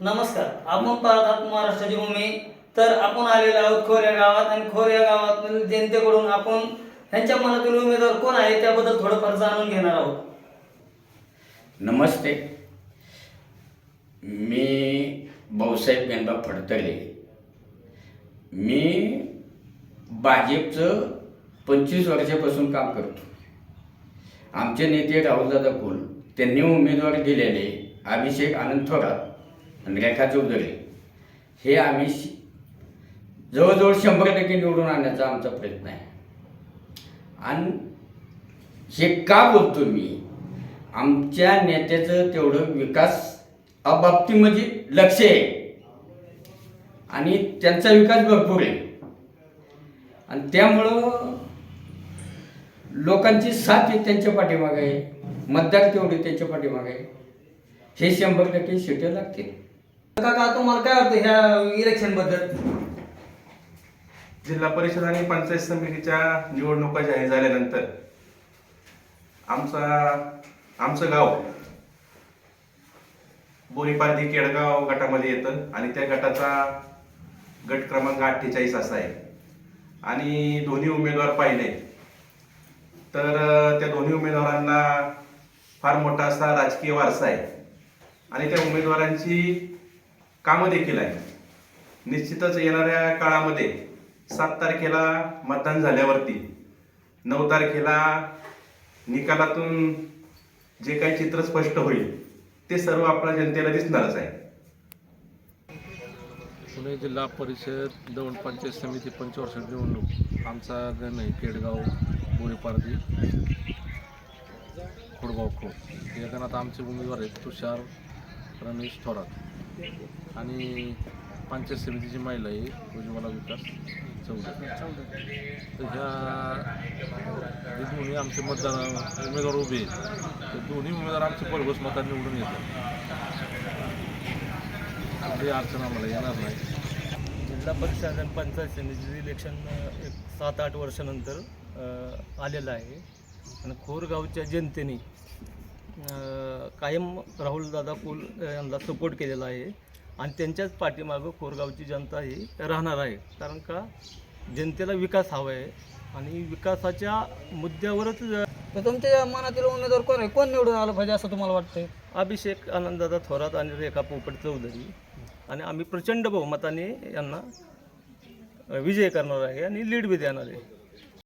आपण पाहत आहात महाराष्ट्राची भूमी. तर आपण आलेलो आहोत खोर या गावात आणि खोर या गावातील जनतेकडून आपण ह्यांच्या मनातील उमेदवार कोण आहे त्याबद्दल थोडंफार जाणून घेणार आहोत. नमस्ते. मी भाऊसाहेब गेंबा फडतले मी भाजपचं पंचवीस वर्षापासून काम करतो. आमचे नेते राहुलदादा कुल त्यांनी उमेदवार दिलेले अभिषेक आनंद थोरात. आणि रेखा चौधरी हे आम्ही श- जवळजवळ शंभर टक्के निवडून आणण्याचा आमचा प्रयत्न आहे. आणि हे का बोलतो मी? आमच्या नेत्याचं तेवढं विकास बाबतीमध्ये लक्ष आहे. आणि त्यांचा विकास भरपूर आहे. आणि त्यामुळं लोकांची साथ आहे त्यांच्या पाठीमागे आहे. मतदार तेवढे त्यांच्या पाठीमागे आहे. हे शंभर टक्के शिटे लागतील. काका तुम्हाला काय वाटतं ह्या इलेक्शनबद्दल? जिल्हा परिषद आणि पंचायत समितीच्या निवडणुका जाहीर झाल्यानंतर आमचा आमचं गाव बोरीपारधी केडगाव गटामध्ये येतं आणि त्या गटाचा गट क्रमांक अठ्ठेचाळीस असा आहे. आणि दोन्ही उमेदवार पाहिले. तर त्या दोन्ही उमेदवारांना फार मोठा असा राजकीय वारसा आहे. आणि त्या उमेदवारांची कामं देखील आहे. निश्चितच येणाऱ्या काळामध्ये सात तारखेला मतदान झाल्यावरती नऊ तारखेला निकालातून जे काही चित्र स्पष्ट होईल ते सर्व आपल्या जनतेला दिसणारच आहे. पुणे जिल्हा परिषद दौंड पंचायत समिती पंचवर्ष निवडणूक. आमचा गण आहे केडगाव बोरीपारदी खोडगाव खोड या गणात आमचे उमेदवार आहेत तुषार रमेश थोरात. आणि पंचायत समितीची महिला आहे उज्ज्वला विकास चौधरी. तर ह्या जे दोन्ही आमचे मतदार उमेदवार उभे आहेत. तर दोन्ही उमेदवार आमचे भरघोस मतात निवडून येतात. काही अडचण आम्हाला येणार नाही. जिल्हा परिषद आणि पंचायत समितीचं इलेक्शन एक सात आठ वर्षानंतर आलेलं आहे. आणि खोरगावच्या जनतेने कायम राहुलदादा कुल यांना सपोर्ट केलेला आहे. आणि त्यांच्याच पाठीमागं खोरगावची जनता ही राहणार आहे. कारण का? जनतेला विकास हवा आहे. आणि विकासाच्या मुद्द्यावरच तर तुमच्या मनातील उमेदवार कोण आहे? कोण निवडून आलं पाहिजे असं तुम्हाला वाटतंय? अभिषेक आनंददादा थोरात आणि रेखा पोपट चौधरी. आणि आम्ही प्रचंड बहुमताने यांना विजय करणार आहे आणि लीड बी देणार आहे.